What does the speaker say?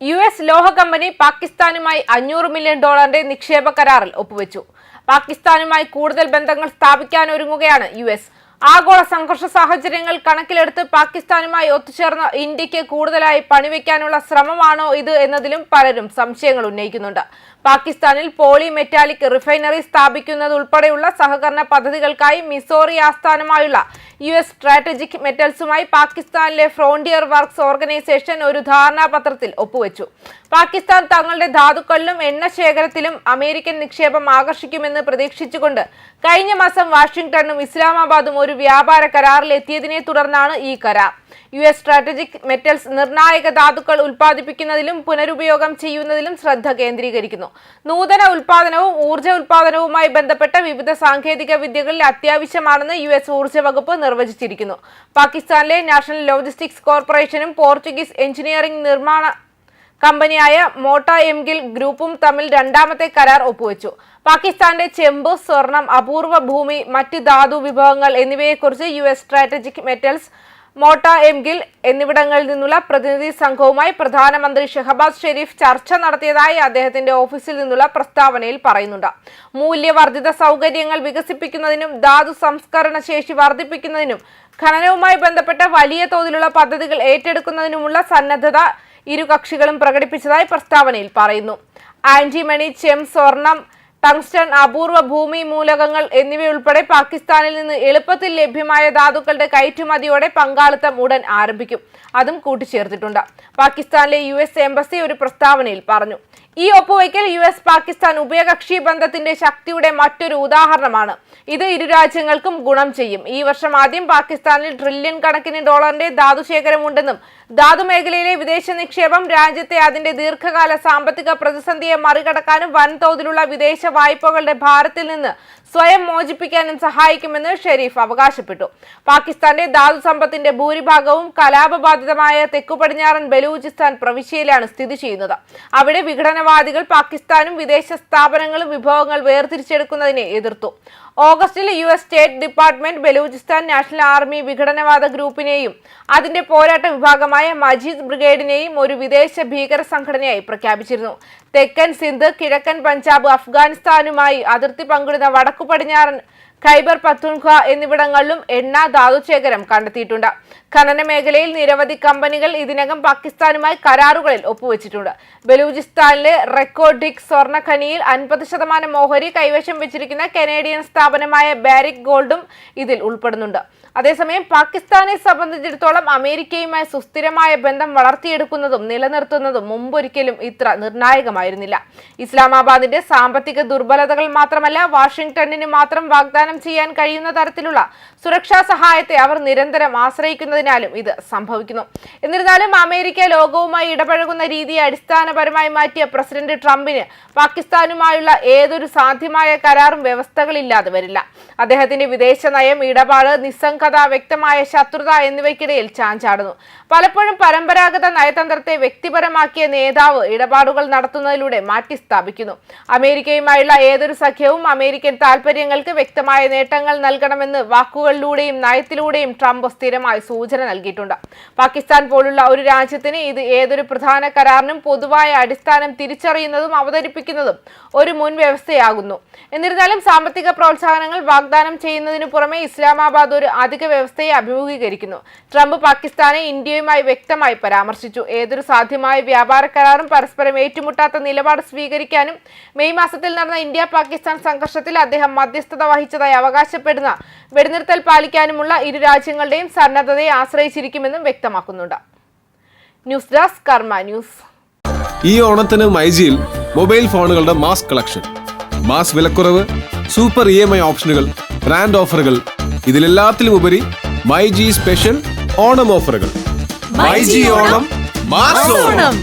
U S ലോഹ company പാകിസ്ഥാനുമായി അഞ്ഞൂറ് മില്യൺ ഡോളറിന്റെ നിക്ഷേപ കരാറിൽ ഒപ്പുവെച്ചു. പാകിസ്ഥാനുമായി കൂടുതൽ ബന്ധങ്ങൾ സ്ഥാപിക്കാൻ ഒരുങ്ങുകയാണ് യു എസ്. ആഗോള സംഘർഷ സാഹചര്യങ്ങൾ കണക്കിലെടുത്ത് പാകിസ്ഥാനുമായി ഒത്തുചേർന്ന് ഇന്ത്യയ്ക്ക് കൂടുതലായി പണിവെക്കാനുള്ള ശ്രമമാണോ ഇത് എന്നതിലും പലരും സംശയങ്ങൾ ഉന്നയിക്കുന്നുണ്ട്. പാകിസ്ഥാനിൽ പോളി മെറ്റാലിക് റിഫൈനറി സ്ഥാപിക്കുന്നത് ഉൾപ്പെടെയുള്ള സഹകരണ പദ്ധതികൾക്കായി മിസോറി ആസ്ഥാനമായുള്ള യു എസ് സ്ട്രാറ്റജിക് മെറ്റൽസുമായി പാകിസ്ഥാനിലെ ഫ്രോണ്ടിയർ വർക്ക്സ് ഓർഗനൈസേഷൻ ഒരു ധാരണാപത്രത്തിൽ ഒപ്പുവെച്ചു. പാകിസ്ഥാൻ തങ്ങളുടെ ധാതുക്കളിലും എണ്ണ ശേഖരത്തിലും അമേരിക്കൻ നിക്ഷേപം ആകർഷിക്കുമെന്ന് പ്രതീക്ഷിച്ചുകൊണ്ട് കഴിഞ്ഞ മാസം വാഷിംഗ്ടണും ഇസ്ലാമാബാദും ഒരു വ്യാപാര കരാറിൽ എത്തിയതിനെ തുടർന്നാണ് ഈ കരാർ. യു എസ് സ്ട്രാറ്റജിക് മെറ്റൽസ് നിർണായക ധാതുക്കൾ ഉൽപ്പാദിപ്പിക്കുന്നതിലും പുനരുപയോഗം ചെയ്യുന്നതിലും ശ്രദ്ധ കേന്ദ്രീകരിക്കുന്നു. നൂതന ഉൽപാദനവും ഊർജ ഉൽപാദനവുമായി ബന്ധപ്പെട്ട വിവിധ സാങ്കേതിക വിദ്യകളിൽ അത്യാവശ്യമാണെന്ന് യു എസ് ഊർജ വകുപ്പ് നിർവചിച്ചിരിക്കുന്നു. പാകിസ്ഥാനിലെ നാഷണൽ ലോജിസ്റ്റിക്സ് കോർപ്പറേഷനും പോർച്ചുഗീസ് എഞ്ചിനീയറിംഗ് നിർമ്മാണ കമ്പനിയായ മോട്ട എംഗിൽ ഗ്രൂപ്പും തമ്മിൽ രണ്ടാമത്തെ കരാർ ഒപ്പുവെച്ചു. പാകിസ്ഥാന്റെ ചെമ്പ് സ്വർണം അപൂർവ ഭൂമി മറ്റ് ധാതു വിഭവങ്ങൾ എന്നിവയെക്കുറിച്ച് U S strategic metals Mota Engil എന്നിവിടങ്ങളിൽ നിന്നുള്ള പ്രതിനിധി സംഘവുമായി പ്രധാനമന്ത്രി ഷെഹബാസ് ഷെരീഫ് ചർച്ച നടത്തിയതായി അദ്ദേഹത്തിന്റെ ഓഫീസിൽ നിന്നുള്ള പ്രസ്താവനയിൽ പറയുന്നുണ്ട്. മൂല്യവർദ്ധിത സൗകര്യങ്ങൾ വികസിപ്പിക്കുന്നതിനും ധാതു സംസ്കരണ ശേഷി വർദ്ധിപ്പിക്കുന്നതിനും ഖനനവുമായി ബന്ധപ്പെട്ട വലിയ തോതിലുള്ള പദ്ധതികൾ ഏറ്റെടുക്കുന്നതിനുമുള്ള സന്നദ്ധത ഇരു കക്ഷികളും പ്രകടിപ്പിച്ചതായി പ്രസ്താവനയിൽ പറയുന്നു. ആന്റിമണി ചെം സ്വർണം ടങ്സ്റ്റൺ അപൂർവ ഭൂമി മൂലകങ്ങൾ എന്നിവയുൾപ്പെടെ പാകിസ്ഥാനിൽ നിന്ന് എളുപ്പത്തിൽ ലഭ്യമായ ധാതുക്കളുടെ കയറ്റുമതിയോടെ പങ്കാളിത്തം ഉടൻ ആരംഭിക്കും. അതും കൂട്ടിച്ചേർത്തിട്ടുണ്ട്. പാകിസ്ഥാനിലെ യു എസ് എംബസി ഒരു പ്രസ്താവനയിൽ പറഞ്ഞു. ഈ ഒപ്പുവയ്ക്കൽ യു എസ് പാകിസ്ഥാൻ ഉഭയകക്ഷി ബന്ധത്തിന്റെ ശക്തിയുടെ മറ്റൊരു ഉദാഹരണമാണ്. ഇത് ഇരു രാജ്യങ്ങൾക്കും ഗുണം ചെയ്യും. ഈ വർഷം ആദ്യം പാകിസ്ഥാനിൽ ട്രില്യൺ കണക്കിന് ഡോളറിന്റെ ധാതുശേഖരമുണ്ടെന്നും ധാതു മേഖലയിലെ വിദേശ നിക്ഷേപം രാജ്യത്തെ അതിന്റെ ദീർഘകാല സാമ്പത്തിക പ്രതിസന്ധിയെ മറികടക്കാനും വൻതോതിലുള്ള വിദേശ വായ്പകളുടെ ഭാരത്തിൽ നിന്ന് സ്വയം മോചിപ്പിക്കാനും സഹായിക്കുമെന്ന് ഷെരീഫ് അവകാശപ്പെട്ടു. പാകിസ്ഥാന്റെ ധാതു സമ്പത്തിന്റെ ഭൂരിഭാഗവും കലാപബാധിതമായ തെക്കു പടിഞ്ഞാറൻ ബലൂചിസ്ഥാൻ പ്രവിശ്യയിലാണ് സ്ഥിതി ചെയ്യുന്നത്. അവിടെ വിഘടനവാദികൾ പാകിസ്ഥാനും വിദേശ സ്ഥാപനങ്ങളും വിഭവങ്ങൾ വേർതിരിച്ചെടുക്കുന്നതിനെ എതിർത്തു. ഓഗസ്റ്റിൽ U S state department Balochistan national army വിഘടനവാദ ഗ്രൂപ്പിനെയും അതിന്റെ പോരാട്ട വിഭാഗമായ മജീദ് ബ്രിഗേഡിനെയും ഒരു വിദേശ ഭീകര സംഘടനയായി പ്രഖ്യാപിച്ചിരുന്നു. തെക്കൻ സിന്ധ് കിഴക്കൻ പഞ്ചാബ് അഫ്ഗാനിസ്ഥാനുമായി അതിർത്തി പങ്കിടുന്ന വടക്കു പടിഞ്ഞാറൻ ഖൈബർ പത്തുൻഖ എന്നിവിടങ്ങളിലും എണ്ണ ധാതുശേഖരം കണ്ടെത്തിയിട്ടുണ്ട്. ഖനന മേഖലയിൽ നിരവധി കമ്പനികൾ ഇതിനകം പാകിസ്ഥാനുമായി കരാറുകളിൽ ഒപ്പുവെച്ചിട്ടുണ്ട്. ബലൂചിസ്ഥാനിലെ റെക്കോർഡിക് സ്വർണ ഖനിയിൽ അൻപത് ശതമാനം ഓഹരി കൈവശം വെച്ചിരിക്കുന്ന കനേഡിയൻ സ്ഥാപനമായ ബാരിക് ഗോൾഡും ഇതിൽ ഉൾപ്പെടുന്നുണ്ട്. അതേസമയം പാകിസ്ഥാനെ സംബന്ധിച്ചിടത്തോളം അമേരിക്കയുമായി സുസ്ഥിരമായ ബന്ധം വളർത്തിയെടുക്കുന്നതും നിലനിർത്തുന്നതും മുമ്പൊരിക്കലും ഇത്ര നിർണായകമായിരുന്നില്ല. ഇസ്ലാമാബാദിന്റെ സാമ്പത്തിക ദുർബലതകൾ മാത്രമല്ല വാഷിംഗ്ടണിന് മാത്രം വാഗ്ദാനം ചെയ്യാൻ കഴിയുന്ന തരത്തിലുള്ള സുരക്ഷാ സഹായത്തെ അവർ നിരന്തരം ആശ്രയിക്കുന്നതിനാലും ഇത് സംഭവിക്കുന്നു. എന്നിരുന്നാലും അമേരിക്ക ലോകവുമായി ഇടപഴകുന്ന രീതിയെ അടിസ്ഥാനപരമായി മാറ്റിയ പ്രസിഡന്റ് ട്രംപിന് പാകിസ്ഥാനുമായുള്ള ഏതൊരു സാധ്യമായ കരാറും വ്യവസ്ഥകളില്ലാതെ വരില്ല. അദ്ദേഹത്തിന്റെ വിദേശ നയം ഇടപാട് നിസ്സംഗത വ്യക്തമായ ശത്രുത എന്നിവയ്ക്കിടയിൽ ചാഞ്ചാടുന്നു. പലപ്പോഴും പരമ്പരാഗത നയതന്ത്രത്തെ വ്യക്തിപരമാക്കിയ നേതാവ് ഇടപാടുകൾ നടത്തുന്നതിലൂടെ മാറ്റിസ്ഥാപിക്കുന്നു. അമേരിക്കയുമായുള്ള ഏതൊരു സഖ്യവും അമേരിക്കൻ താൽപര്യങ്ങൾക്ക് വ്യക്തമായ നേട്ടങ്ങൾ നൽകണമെന്ന് വാക്കുകളിലൂടെയും നയത്തിലൂടെയും ട്രംപ് സ്ഥിരമായി സൂചന നൽകിയിട്ടുണ്ട്. പാകിസ്ഥാൻ പോലുള്ള ഒരു രാജ്യത്തിന് ഇത് ഏതൊരു പ്രധാന കരാറിനും പൊതുവായ അടിസ്ഥാനം തിരിച്ചറിയുന്നതും അവതരിപ്പിക്കുന്നതും ഒരു മുൻ വ്യവസ്ഥയാകുന്നു. എന്നിരുന്നാലും സാമ്പത്തിക പ്രോത്സാഹനങ്ങൾ വാഗ്ദാനം ചെയ്യുന്നതിനു പുറമെ ഇസ്ലാമാബാദ് ഒരു അധിക വ്യവസ്ഥയെ അഭിമുഖീകരിക്കുന്നു. ട്രംപ് പാകിസ്ഥാനെ ഇന്ത്യയുമായി വ്യക്തമായി പരാമർശിച്ചു. ഏതൊരു സാധ്യമായ വ്യാപാര കരാറും പരസ്പരം ഏറ്റുമുട്ടാത്ത നിലപാട് സ്വീകരിക്കാനും മെയ് മാസത്തിൽ നടന്ന ഇന്ത്യ പാകിസ്ഥാൻ സംഘർഷത്തിൽ അദ്ദേഹം മധ്യസ്ഥത വഹിച്ചതായി അവകാശപ്പെടുന്ന വെടിനിർത്തൽ പാലിക്കാനുമുള്ള ഇരു രാജ്യങ്ങളുടെയും സന്നദ്ധതയെ ആശ്രയിച്ചിരിക്കുമെന്നും വ്യക്തമാക്കുന്നുണ്ട്. News desk Karma news. ഈ ഓണത്തിന് മൈജിയിൽ മൊബൈൽ ഫോണുകളുടെ മാസ് കളക്ഷൻ മാസ് വിലക്കുറവ് സൂപ്പർ ഇ എം ഐ ഓപ്ഷനുകൾ ബ്രാൻഡ് ഓഫറുകൾ ഇതിലെല്ലാത്തിലും ഉപരി മൈജി സ്പെഷ്യൽ ഓണം ഓഫറുകൾ. MyG Onam mass Onam.